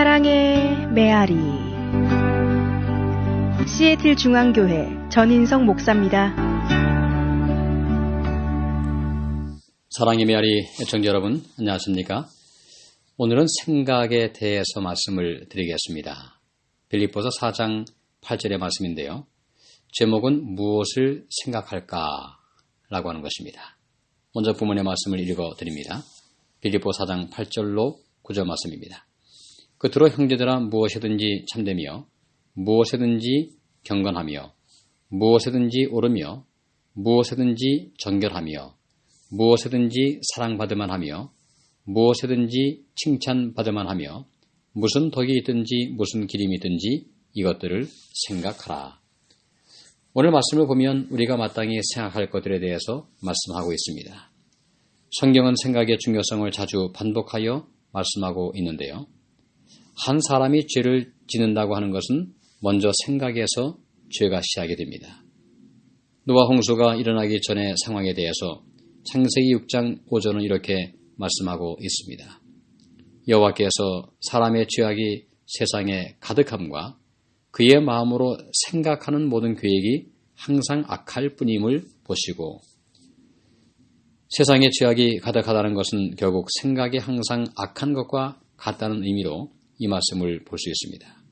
사랑의 메아리 시애틀 중앙교회 전인성 목사입니다. 사랑의 메아리 애청자 여러분 안녕하십니까? 오늘은 생각에 대해서 말씀을 드리겠습니다. 빌립보서 4장 8절의 말씀인데요. 제목은 무엇을 생각할까? 라고 하는 것입니다. 먼저 부문의 말씀을 읽어 드립니다. 빌립보 4장 8절로 9절 말씀입니다. 끝으로 형제들아 무엇이든지 참되며 무엇이든지 경건하며 무엇이든지 옳으며 무엇이든지 정결하며 무엇이든지 사랑받을만 하며 무엇이든지 칭찬받을만 하며 무슨 덕이 있든지 무슨 기림이 있든지 이것들을 생각하라. 오늘 말씀을 보면 우리가 마땅히 생각할 것들에 대해서 말씀하고 있습니다. 성경은 생각의 중요성을 자주 반복하여 말씀하고 있는데요. 한 사람이 죄를 짓는다고 하는 것은 먼저 생각에서 죄가 시작이 됩니다. 노아 홍수가 일어나기 전의 상황에 대해서 창세기 6장 5절은 이렇게 말씀하고 있습니다. 여호와께서 사람의 죄악이 세상에 가득함과 그의 마음으로 생각하는 모든 계획이 항상 악할 뿐임을 보시고 세상의 죄악이 가득하다는 것은 결국 생각이 항상 악한 것과 같다는 의미로 이 말씀을 볼 수 있습니다.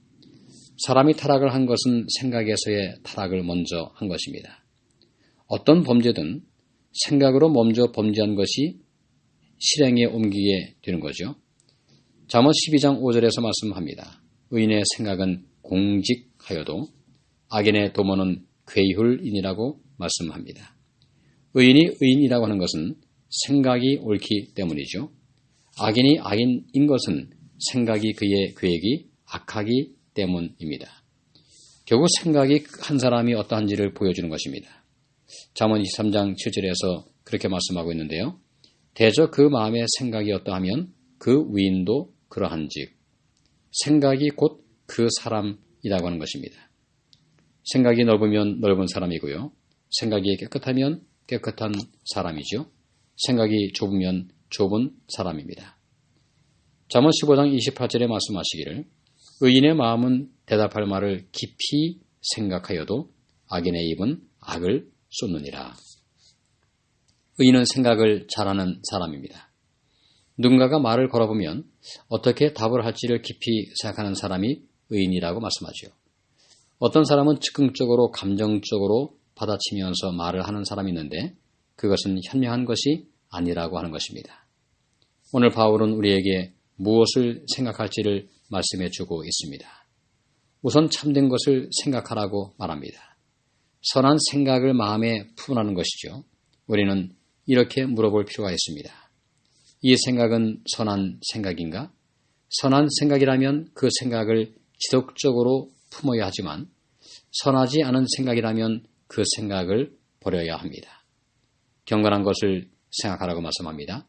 사람이 타락을 한 것은 생각에서의 타락을 먼저 한 것입니다. 어떤 범죄든 생각으로 먼저 범죄한 것이 실행에 옮기게 되는 거죠. 잠언 12장 5절에서 말씀합니다. 의인의 생각은 공직하여도 악인의 도모는 괴hul인이라고 말씀합니다. 의인이 의인이라고 하는 것은 생각이 옳기 때문이죠. 악인이 악인인 것은 생각이 그의 계획이 악하기 때문입니다. 결국 생각이 한 사람이 어떠한지를 보여주는 것입니다. 잠언 23장 7절에서 그렇게 말씀하고 있는데요. 대저 그 마음의 생각이 어떠하면 그 위인도 그러한즉 생각이 곧 그 사람이라고 하는 것입니다. 생각이 넓으면 넓은 사람이고요. 생각이 깨끗하면 깨끗한 사람이죠. 생각이 좁으면 좁은 사람입니다. 잠언 15장 28절에 말씀하시기를 의인의 마음은 대답할 말을 깊이 생각하여도 악인의 입은 악을 쏟느니라. 의인은 생각을 잘하는 사람입니다. 누군가가 말을 걸어보면 어떻게 답을 할지를 깊이 생각하는 사람이 의인이라고 말씀하죠. 어떤 사람은 즉흥적으로 감정적으로 받아치면서 말을 하는 사람이 있는데 그것은 현명한 것이 아니라고 하는 것입니다. 오늘 바울은 우리에게 무엇을 생각할지를 말씀해 주고 있습니다. 우선 참된 것을 생각하라고 말합니다. 선한 생각을 마음에 품으라는 것이죠. 우리는 이렇게 물어볼 필요가 있습니다. 이 생각은 선한 생각인가? 선한 생각이라면 그 생각을 지속적으로 품어야 하지만 선하지 않은 생각이라면 그 생각을 버려야 합니다. 경건한 것을 생각하라고 말씀합니다.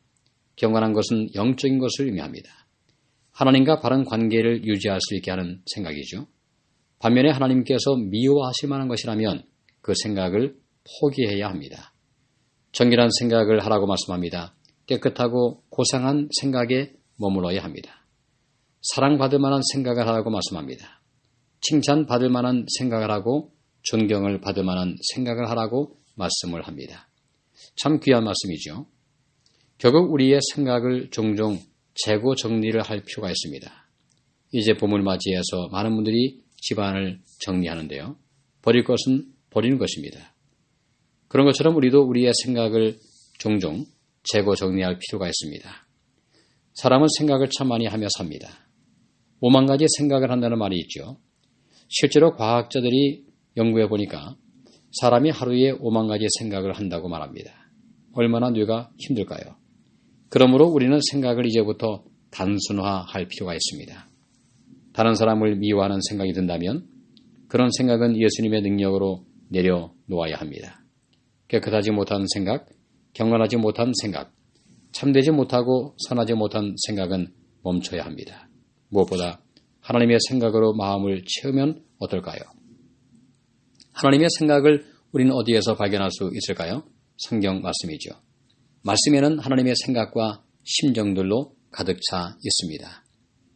경건한 것은 영적인 것을 의미합니다. 하나님과 바른 관계를 유지할 수 있게 하는 생각이죠. 반면에 하나님께서 미워하실 만한 것이라면 그 생각을 포기해야 합니다. 정결한 생각을 하라고 말씀합니다. 깨끗하고 고상한 생각에 머물러야 합니다. 사랑받을 만한 생각을 하라고 말씀합니다. 칭찬받을 만한 생각을 하고 존경을 받을 만한 생각을 하라고 말씀을 합니다. 참 귀한 말씀이죠. 결국 우리의 생각을 종종 재고 정리를 할 필요가 있습니다. 이제 봄을 맞이해서 많은 분들이 집안을 정리하는데요. 버릴 것은 버리는 것입니다. 그런 것처럼 우리도 우리의 생각을 종종 재고 정리할 필요가 있습니다. 사람은 생각을 참 많이 하며 삽니다. 오만 가지 생각을 한다는 말이 있죠. 실제로 과학자들이 연구해 보니까 사람이 하루에 오만 가지 생각을 한다고 말합니다. 얼마나 뇌가 힘들까요? 그러므로 우리는 생각을 이제부터 단순화할 필요가 있습니다. 다른 사람을 미워하는 생각이 든다면 그런 생각은 예수님의 능력으로 내려놓아야 합니다. 깨끗하지 못한 생각, 경건하지 못한 생각, 참되지 못하고 선하지 못한 생각은 멈춰야 합니다. 무엇보다 하나님의 생각으로 마음을 채우면 어떨까요? 하나님의 생각을 우리는 어디에서 발견할 수 있을까요? 성경 말씀이죠. 말씀에는 하나님의 생각과 심정들로 가득 차 있습니다.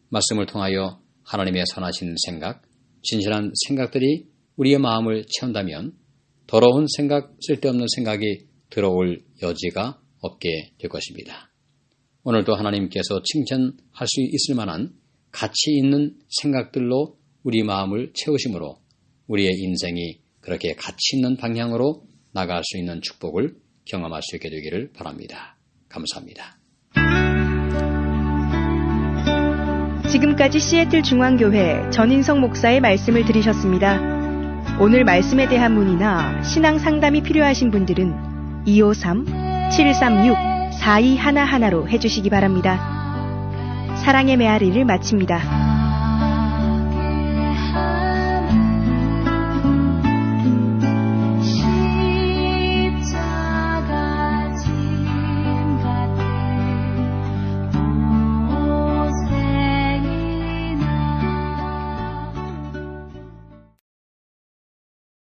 말씀을 통하여 하나님의 선하신 생각, 진실한 생각들이 우리의 마음을 채운다면 더러운 생각, 쓸데없는 생각이 들어올 여지가 없게 될 것입니다. 오늘도 하나님께서 칭찬할 수 있을 만한 가치 있는 생각들로 우리 마음을 채우심으로 우리의 인생이 그렇게 가치 있는 방향으로 나갈 수 있는 축복을 경험할 수 있게 되기를 바랍니다. 감사합니다. 지금까지 시애틀 중앙교회 전인성 목사의 말씀을 들으셨습니다. 오늘 말씀에 대한 문의나 신앙 상담이 필요하신 분들은 253-736-4211로 해주시기 바랍니다. 사랑의 메아리를 마칩니다.